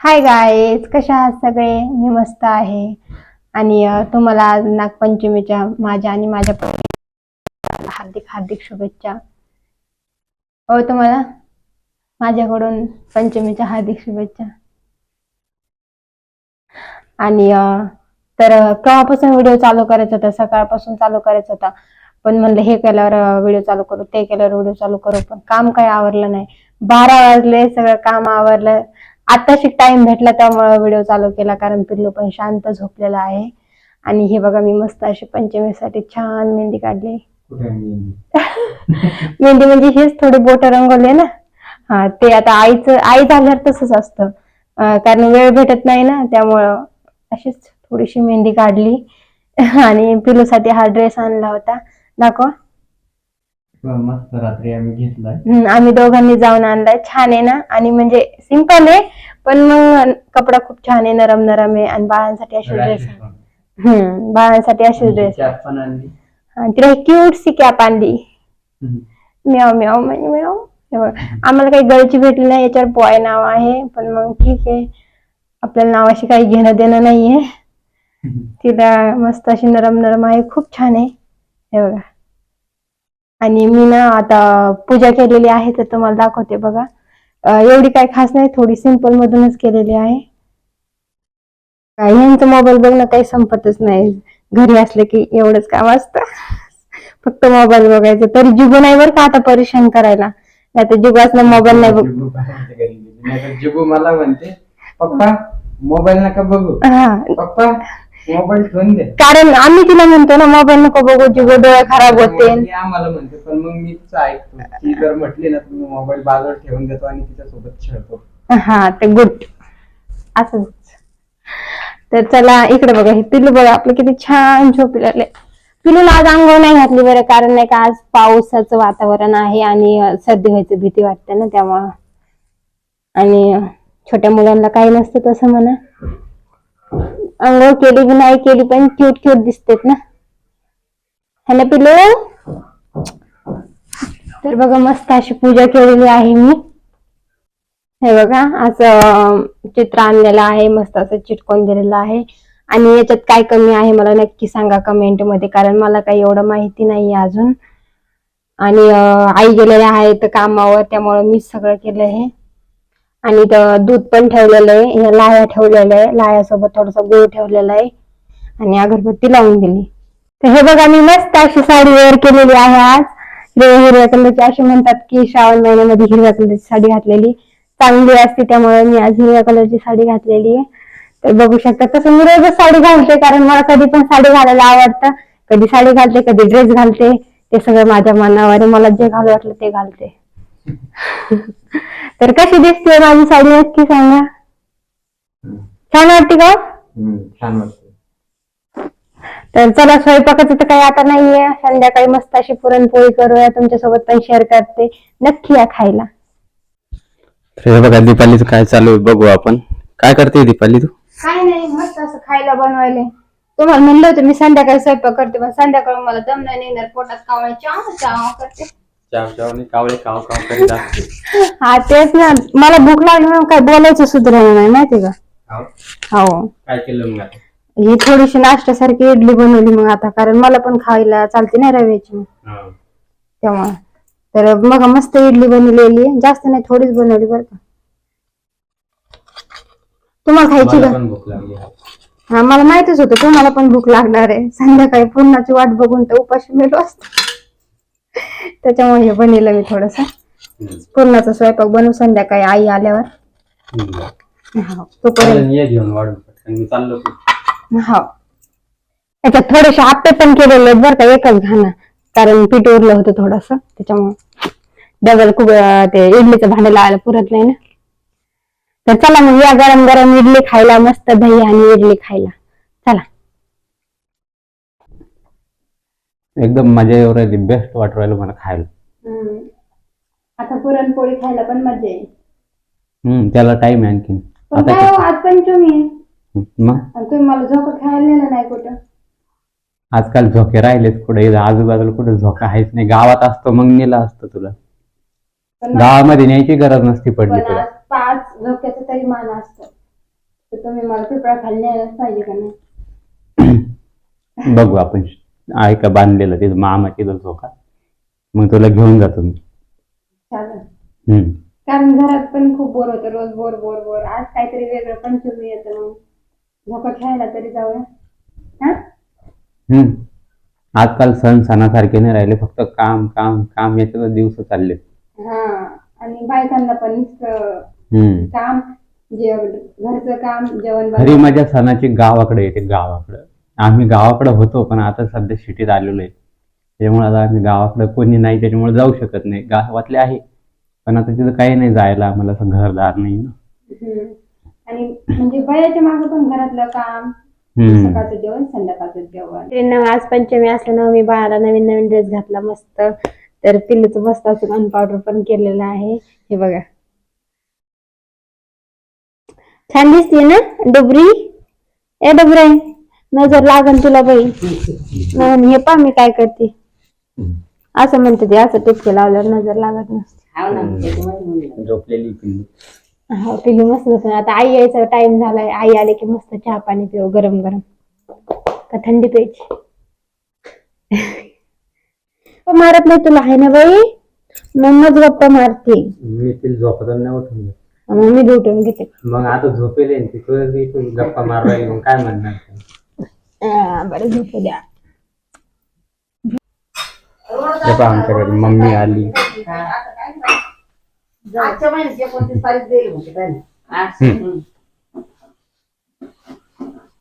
Hi guys कशा आहात सगळे? मी मस्त आहे. आणि तुम्हाला आज नागपंचमीच्या माझ्या आणि माझ्या हार्दिक हार्दिक शुभेच्छा. हो तुम्हाला? माझ्याकडून पंचमीच्या हार्दिक शुभेच्छा. आणि तर केव्हापासून व्हिडिओ चालू करायचा होता? सकाळपासून चालू करायचा होता. पण म्हणलं हे केल्यावर व्हिडिओ चालू करू ते केल्यावर व्हिडिओ चालू करू. पण काम काही आवरलं नाही. बारा वाजले सगळं काम आवरलं. आताशी टाइम भेटला त्यामुळे व्हिडिओ चालू केला कारण पिल्लू पण शांत झोपलेला आहे. आणि हे बघा मी मस्त अशी पंचमीसाठी छान मेहंदी काढली. मेहंदी? म्हणजे हेच थोडे बोट रंगवले ना? हा ते आता आईचं आई झाल्यावर तसंच असतं. कारण वेळ भेटत नाही ना त्यामुळं अशीच थोडीशी मेहंदी काढली. आणि पिलूसाठी हा ड्रेस आणला होता. दाखवा. मस्त रात्री आम्ही घेतलाय. हम्म, आम्ही दोघांनी जाऊन आणलाय. छान आहे ना? आणि म्हणजे सिंपल आहे पण मग कपडा खूप छान आहे नरम नरम आहे आणि बाळांसाठी अशी ड्रेस हम्म बाळांसाठी अशी ड्रेस कॅप पण आणली. तिला क्यूट सी कॅप आणली. हम्म. म्याव म्याव म्हणजे म्याव. हे बघ. आम्हाला काही गळची भेटली नाही याच्यावर बॉय नाव आहे. पण मग ठीक आहे. आपल्याला नावाशी काही घेणं देणं नाहीये. तिला मस्त अशी नरम नरम आहे. खूप छान आहे. हे बघा. आणि मी ना आता पूजा केलेली आहे तर तुम्हाला दाखवते बघा. एवढी काही खास नाही थोडी सिंपल मधूनच केलेली आहे. काय यांचं मोबाईल बघणं काही संपतच नाही. घरी असले की एवढंच काम असतं. फक्त मोबाईल बघायचं. तरी जिगू नाही बरं का आता परेशान करायला? नाही तर जिगू असला मोबाईल नाही बघ. काय जिबू मला म्हणते पप्पा मोबाईल नका बघू. हा. पप्पा मोबाईल ठेवून दे. कारण आम्ही तिला म्हणतो ना मोबाईल नको बघू जिगू डोळे खराब होते ती आम्हाला म्हणते पण मग मी तिचं ऐकतो. ती जर म्हटली ना तुम्ही मोबाईल बाजूला ठेवून देतो आणि तिच्यासोबत खेळतो. हा ते गुड असंच. तर चला इकडे बघा हे पिलू बघा आपलं किती छान झोपलेले पिलूला आज अंघोळ नाही घातली बरं कारण नाही का आज पावसाचं वातावरण आहे आणि सर्दी व्हायची भीती वाटते ना त्यामुळं आणि छोट्या मुलांना काही नसतं तसं म्हणा. अंघोळ केली की नाही केली पण क्यूट क्यूट दिसतेत ना. हॅलो पिलो तर बघा मस्त अशी पूजा केलेली आहे मी. हे बघा असं चित्र आणलेलं आहे मस्त असं चिटकून दिलेलं आहे. आणि याच्यात काय कमी आहे मला नक्की सांगा कमेंटमध्ये कारण मला काही एवढं माहिती नाही अजून. आणि आई गेलेल्या आहेत कामावर त्यामुळे मीच सगळं केलं हे आणि दूध पण ठेवलेलं आहे. हे लाह्या ठेवलेलं आहे. लायासोबत थोडस गुळ ठेवलेला आहे. आणि अगरबत्ती लावून दिली. तर हे बघा मी मस्त अशी साडी वेअर केलेली आहे आज. हिरव्या हिरव्या कलरची अशी म्हणतात की श्रावण महिन्यामध्ये हिरव्या कलरची साडी घातलेली. चांगली असते त्यामुळे मी आज हिरव्या कलरची साडी घातलेली आहे. तर बघू शकता तसं मी रोजच साडी घालते कारण मला कधी पण साडी घालायला आवडतं. कधी साडी घालते कधी ड्रेस घालते. ते सगळं माझ्या मनावर मला जे घालू वाटलं ते घालते. तर कशी दिसते माझी साडी नक्की सांगा? छान वाटते का हम्म, छान वाटतं. तर चला स्वयंपाकाचं तर काही आता नाहीये. संध्याकाळी मस्त अशी पुरणपोळी करूया. तुमच्यासोबत पण शेअर करते. नक्की या खायला. तर हे बघा दीपालीचं काय चालू आहे बघू आपण. काय करते दीपाली तू? काय नाही मस्त असं खायला बनवायले. तुम्हाला म्हणलं होतं मी संध्याकाळी स्वयंपाक करते पण संध्याकाळी मला दम नाही निघणार पोटात कावळे चाव चाव करते. चावचावने कावळे काव काव करीत असते हा तेच ना. मला भूक लागली म्हणून काय बोलायचं सुधारणा नाही माहिती का? हाव. हो. काय केलं मग आता? ही थोडीशी नाश्त्यासारखी इडली बनवली मग आता कारण मला पण खायला चालते ना रव्याची. तेव्हा. तर मग मस्त इडली बनवलेली. जास्त नाही थोडीच बनवली बरं का. तुम्हाला खायची का? हा मला माहितच होतं तुम्हाला पण भूक लागणार आहे. संध्याकाळी पूर्णाची वाट बघून तर उपाशी मेलो असतो. त्याच्यामुळे हे बनवलं मी थोडस. पूर्णाचा स्वयंपाक बनवू संध्याकाळी आई आल्यावर. हा, तोपर्यंत. चालेल, ये घेऊन वाढून पटकन मी चाललो की. हा. त्याच्यात थोडेसे आप्पे पण केलेले आहेत बरं का एकच घाणं. कारण पीठ उरलं होतं थोडस त्याच्यामुळे. डबल खूप ते इडलीचं भांडं लावायला पुरत नाही ना. तर चला मग या गरम गरम इडली खायला मस्त दही आणि इडली खायला चला एकदम मजा येऊ राहिली बेस्ट वाटू राहिलं मला खायला. आता पुरणपोळी खायला पण मजा येईल. हम्म त्याला टाइम आहे आणखीन. पण आता काय हो? आज पंचमी आहे. हम्म, मग? आणि तुम्ही मला झोका खेळायला नेलं नाही कुठं. आजकाल झोके राहिलेच कुठे इथं आजूबाजूला कुठे झोका आहेच नाही. गावात असतो मग नेला असतो तुला. पण गावामध्ये न्यायची गरज नसती पडली पण तुला. आज पाच झोक्याचं तरी मान असतं. तर तुम्ही मला पिपळा खाली न्यायलाच पाहिजे का नाही? बघू आपण. आहे का बांधलेलं तिथं मामा तिथं झोका. मग तुला घेऊन जातो मी. चालेल. हम्म. कारण घरात पण खूप बोर होतं रोज बोर बोर बोर. आज काहीतरी वेगळं पंचमी येतं मग. झोका खेळायला तरी जाऊया. हा? हम्म. आजकाल सण सणासारखे नाही राहिले फक्त काम काम काम याच्यात दिवस चालले हा. आणि बायकांना पण नुसतं हम्म. काम जेवण घरचं काम जेवण खरी बनवणं. मजा सणाची गावाकडे येते गावाकडे. आम्ही गावाकडे होतो पण आता सध्या सिटीत आलेलो आहे. त्याच्यामुळे आता आम्ही गावाकडे कोणी नाही त्याच्यामुळे जाऊ शकत नाही. गावातले आहे पण आता तिथं काही नाही जायला आम्हाला असं घरदार नाही ना. हम्म. आणि म्हणजे वयाच्या मागे पण घरातलं काम हम्म. सकाळचं जेवण संध्याकाळचं जेवण. आज पंचमी असल्यानं मी बाळाला नवीन नवीन ड्रेस घातला मस्त. तर पिल्लूचं मस्त असं गन पावडर पण केलेलं आहे. हे बघा. छान दिसते ना डुबरी? ए डुबरे. नजर लागन तुला बाई. म्हणून हे पा मी काय करते. असं म्हणते ते असं टिपके लावल्यावर नजर लागत नसते. झोपलेली पिल्लू. हो पिल्लू मस्त. आता आई यायचा टाइम झालाय. आई आले की मस्त चहा पाणी पिऊ गरम गरम. का थंडी प्यायची? मारत नाही तुला आहे ना बाई? मम्माच गप्पा मारते. मी तिला झोपत नाही उठून देत. मग मी दुटून घेते. मग आता झोपेल आहे ना ती तुला बी तू गप्पा मार राहिली मग काय म्हणणार बरं झोपू द्या आमच्याकडे मम्मी आली आजच्या महिन्याची एकोणतीस तारीख देईल.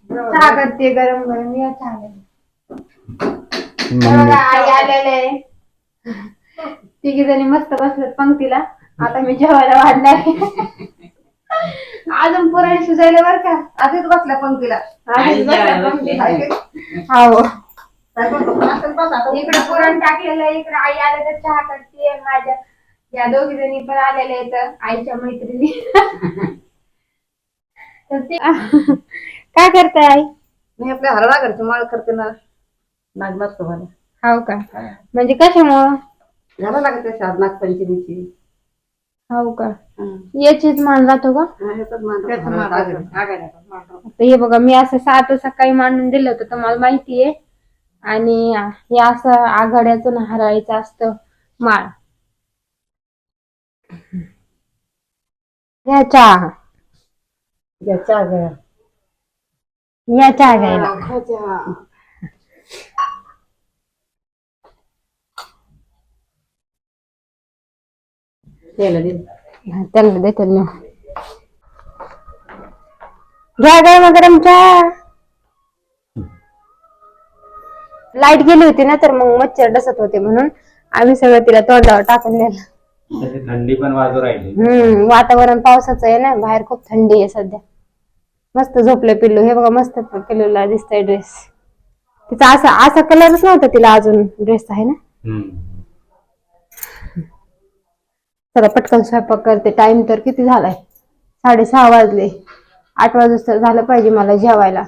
चहा करते गरम गरम या चहा आई आलेले तिघी जणी मस्त बसल्यात पंक्तीला आता मी जेवायला वाढणार अजून पुराणी शिजायला बर का? आधीच बसल्या पंक्तीला. आधीच बसल्या पंक्तीला. हो स्वयंपाक करून असेल बस आता. इकडे पुरण टाकलेलं आहे, इकडे आई आले तर चहा करते माझ्या या दोघी जणी पण आलेल्या आहेत आईच्या मैत्रिणी. तर ते- काय करताय आई? मी आपल्या हरळा घरची माळ करते ना. नागनाथ तुम्हाला हो का? म्हणजे कशामुळं? घाला लागते शाद नागपंचमीची. हो का? हं. याचीच मान जातो का? हा, ह्याचाच मान आघाडी. हे बघा मी असं सात सकाळी मांडून दिलं होतं तर मला माहितीये. आणि हे असं आघाड्याचं ना हराळीचं असतं माळ. या चहा. घ्या, चहा घ्या. या चहा घ्यायला. दे. हा, त्यांना देते ना. घ्या गरम गरम चहा लाइट गेली होती ना तर मग मच्छर डसत होते म्हणून आम्ही सगळं तिला तोंडावर टाकून दिलं. तशी थंडी पण वाजू राहिली. हम्म वातावरण पावसाचं आहे ना बाहेर खूप थंडी आहे सध्या. मस्त झोपलं पिल्लू. हे बघा मस्त पिल्लूला दिसतंय ड्रेस तिचा असा असा कलरच नव्हता तिला अजून ड्रेस आहे ना? हम्म. चला पटकन स्वयंपाक करते. टाइम तर किती झालाय? साडेसहा वाजले. आठ वाजता झालं पाहिजे मला जेवायला.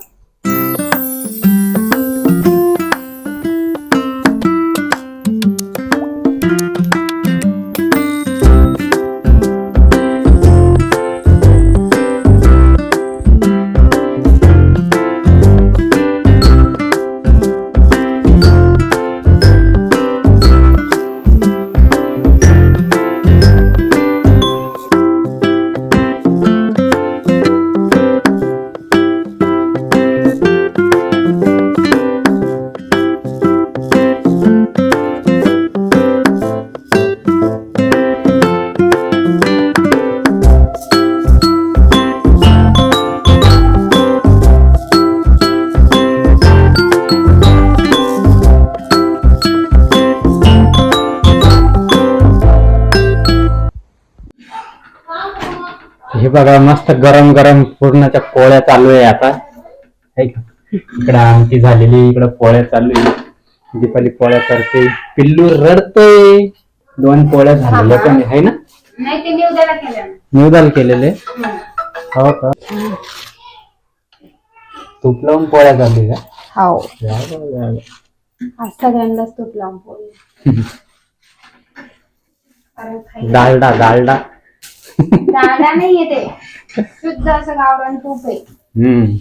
हे बघा मस्त गरम गरम पूर्णाच्या पोळ्या चालू आहे आता. है? इकडं आमटी झालेली इकडं पोळ्या चालू आहे. दीपाली पोळ्या करते. पिल्लू रडतोय. दोन पोळ्या झालेल्या पण आहे ना? निवदाल केलेले. हो. का? तूप लावून पोळ्या झाली का? हो सगळ्यांनाच तूप लावून पोळी. डालडा डालडा. ते. शुद्ध असं गावरान तूप आहे. हम्म.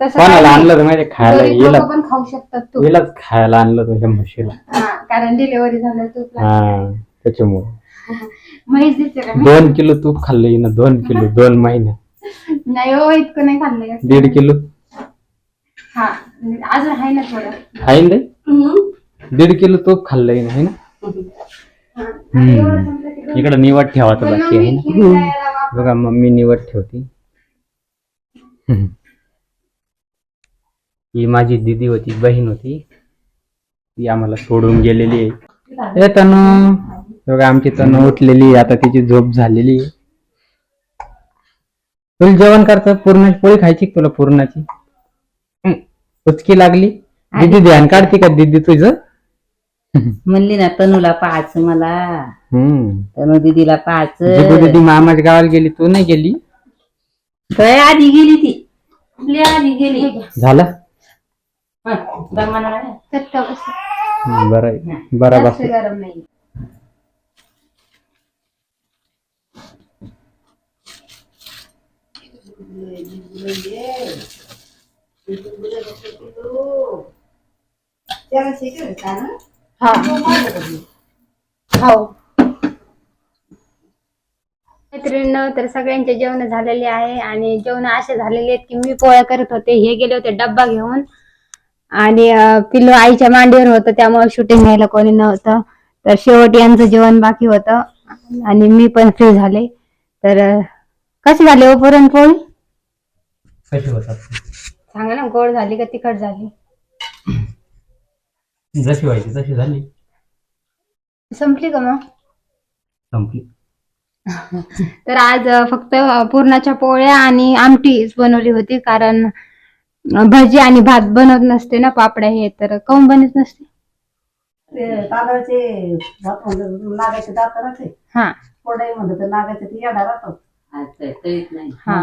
तसं कोणाला काही आणलं तर माहिती खायला गरीब येला लोकं पण खाऊ शकतात तूप. येलाच खायला आणलं तुझ्या म्हशीला. हा, कारण डिलिव्हरी झालं तूप हा त्याच्यामुळे. म्हैस दिसते का? दोन किलो तूप खाल्लं हिनं दोन किलो दोन महिन्यात नाही हो इतकं नाही खाल्लं का. दीड किलो. हा अजून आहे ना थोडं. ना रे? दीड किलो तूप खाल्लं हिनं ना? हम्म. इकडं निवड ठेवायचं बाकी आहे ना बघा मम्मी निवड ठेवती. ही माझी दीदी होती बहीण होती. ती आम्हाला सोडून गेलेली आहे. ए तनु. बघा आमची तनु उठलेली आहे आता तिची झोप झालेली आहे. तुला जेवण करतं पूर्णाची पोळी खायची तुला पूर्णाची. उचकी लागली. दीदी ध्यान काढते का दीदी तुझं? म्हणली ना तनूला पाहायचं मला. हम्म. तनू दिदीला दीदी पाहायचं दीदी मामाच्या गावाला गेली तू नाही गेली? काय आधी गेली ती. लय आधी गेली. झाला? हं, बस. बरं आहे. बरं जास्त गरम नाही. हा. हो. मैत्रिणींनो तर सगळ्यांचे जेवण झालेले आहे आणि जेवण असे झालेले आहेत की मी पोळ्या करत होते हे गेले होते डब्बा घेऊन. आणि पिल्लू आईच्या मांडीवर होतं त्यामुळे शूटिंग घ्यायला कोणी नव्हतं. तर शेवट यांचं जेवण बाकी होतं आणि मी पण फ्री झाले. तर कशी झाली हो पुरणपोळी? सांगा ना गोड झाली का तिखट झाली? जशी व्हायची तशी झाली. संपली का मग? संपली. तर आज अं, फक्त पुरणाच्या पोळ्या आणि आमटीच बनवली होती कारण भजी आणि भात बनवत नसते ना पापड्या हे तर काऊन बनत नसते? ते तांदळाचे भात म्हणलं लागायचे दात राहते. हा. कोरडाई म्हणलं तर लागायचे ते येडा राहतो हा.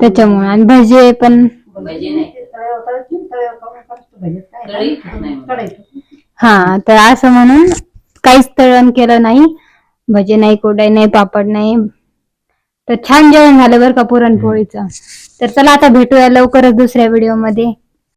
त्याच्यामुळे आणि भजी पण तळ्यावर तळत नाही, तळ्यावर. हा तर असं म्हणून काहीच तळण केलं नाही. भजी नाही कोडाई नाही पापड नाही. तर छान जेवण झालं बरं का पुरणपोळीचं. तर चला आता भेटूया लवकरच दुसऱ्या व्हिडिओमध्ये.